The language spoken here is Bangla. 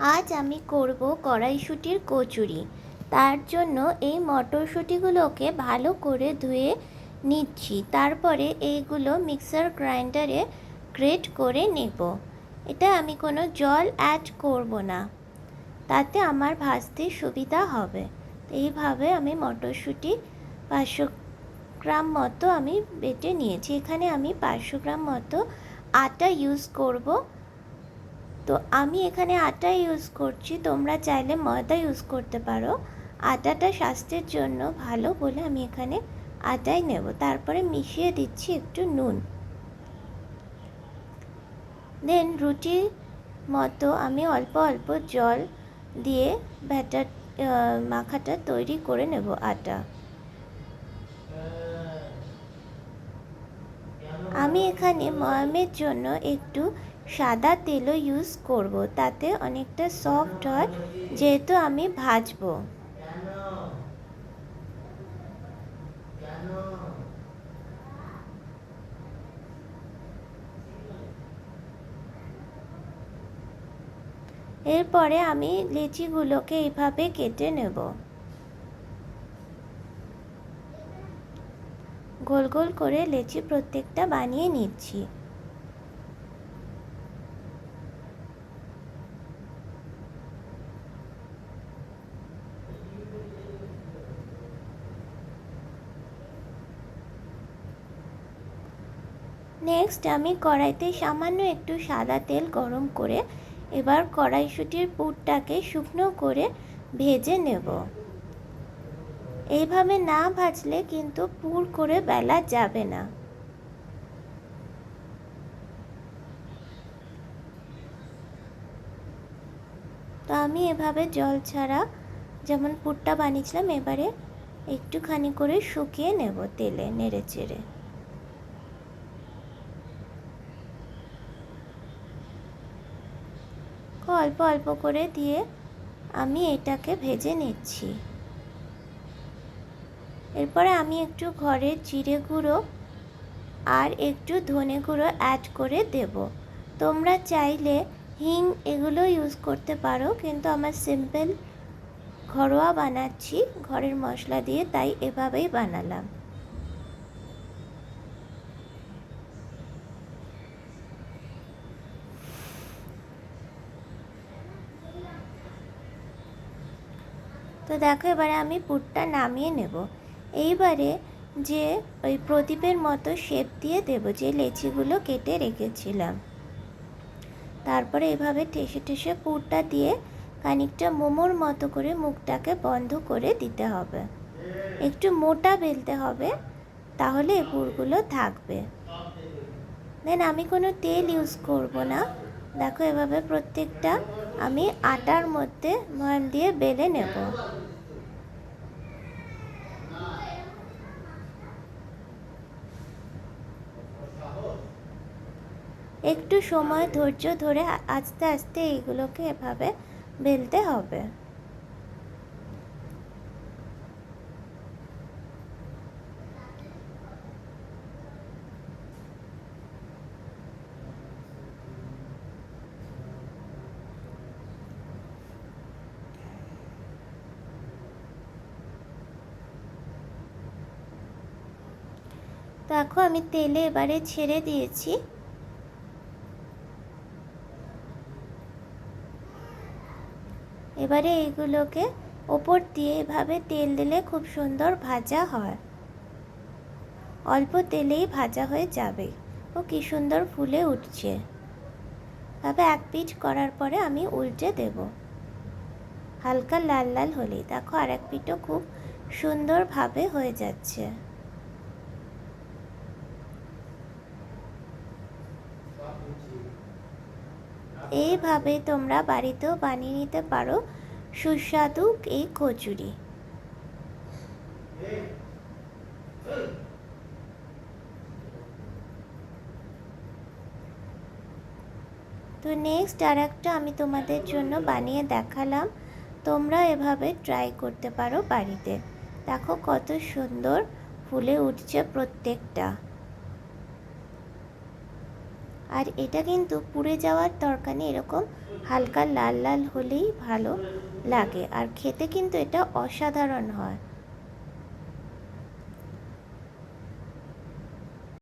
আজ আমি করব কড়াইশুঁটির কচুরি। তার জন্য এই মটরশুঁটিগুলোকে ভালো করে ধুয়ে নিচ্ছি। তারপরে এইগুলো মিক্সার গ্রাইন্ডারে গ্রেট করে নেব। এটা আমি কোনো জল অ্যাড করব না। তাতে আমার ভাজতে সুবিধা হবে। এইভাবে আমি মটরশুঁটি পাঁচশো গ্রাম মতো আমি বেটে নিয়েছি। এখানে আমি পাঁচশো গ্রাম মতো আটা ইউজ করব। তো আমি এখানে আটা ইউজ করছি, তোমরা চাইলে ময়দা ইউজ করতে পারো। আটাটা স্বাস্থ্যের জন্য ভালো বলে আমি এখানে আটাই নেব। তারপরে মিশিয়ে দিচ্ছি একটু নুন। দেন রুটির মতো আমি অল্প অল্প জল দিয়ে ব্যাটার মাখাটা তৈরি করে নেব আটা। আমি এখানে ময়ামের জন্য একটু সাদা তেলও ইউজ করব, তাতে অনেকটা সফট হয়, যেহেতু আমি ভাজবো। এরপরে আমি লিচিগুলোকে এইভাবে কেটে নেব। গোল গোল করে লেচি প্রত্যেকটা বানিয়ে নিচ্ছি। নেক্সট আমি কড়াইতে সামান্য একটু সাদা তেল গরম করে এবার কড়াইশুটির পুরটাকে শুকনো করে ভেজে নেব। এইভাবে না ভাজলে কিন্তু পুর করে বেলা যাবে না। তো আমি এভাবে জল ছাড়া যেমন পুরটা বানিয়েছিলাম, এবারে একটুখানি করে শুকিয়ে নেব তেলে নেড়ে চেড়ে অল্প অল্প করে দিয়ে আমি এটাকে ভেজে নিচ্ছি। এরপরে আমি একটু ঘরের জিরে গুঁড়ো আর একটু ধনে গুঁড়ো অ্যাড করে দেব। তোমরা চাইলে হিং এগুলো ইউজ করতে পারো, কিন্তু আমার সিম্পল ঘরোয়া বানাচ্ছি, ঘরের মশলা দিয়ে, তাই এভাবেই বানালাম। তো দেখো, এবারে আমি পুরটা নামিয়ে নেব। এইবারে যে ওই প্রদীপের মতো শেপ দিয়ে দেব, যে লেচিগুলো কেটে রেখেছিলাম। তারপরে এভাবে ঠেসে ঠেসে পুরটা দিয়ে খানিকটা মোমোর মতো করে মুখটাকে বন্ধ করে দিতে হবে। একটু মোটা বেলতে হবে, তাহলে এই পুরগুলো থাকবে। দেন আমি কোনো তেল ইউজ করব না। দেখো, এভাবে প্রত্যেকটা আমি আটার মধ্যে ময়ান দিয়ে বেলে নেব। একটু সময় ধৈর্য ধরে আস্তে আস্তে এইগুলোকে এভাবে বেলতে হবে। দেখো, আমি তেলে এবারে ছেড়ে দিয়েছি। এবারে এইগুলোকে ওপর দিয়ে এভাবে তেল দিলে খুব সুন্দর ভাজা হয়। অল্প তেলেই ভাজা হয়ে যাবে। ও কি সুন্দর ফুলে উঠছে। তবে এক পিচ করার পরে আমি উল্টে দেব। হালকা লাল লাল হলেই। দেখো আর এক পিঠও খুব সুন্দরভাবে হয়ে যাচ্ছে। এইভাবে তোমরা বাড়িতেও বানিয়ে নিতে পারো সুস্বাদু এই কচুরি। তো নেক্সট আর একটা আমি তোমাদের জন্য বানিয়ে দেখালাম। তোমরা এভাবে ট্রাই করতে পারো বাড়িতে। দেখো কত সুন্দর ফুলে উঠছে প্রত্যেকটা। আর এটা কিন্তু পুড়ে যাওয়ার দরকার নেই এরকম হালকা লাল লাল হলেই ভালো লাগে। আর খেতে কিন্তু এটা অসাধারণ হয়।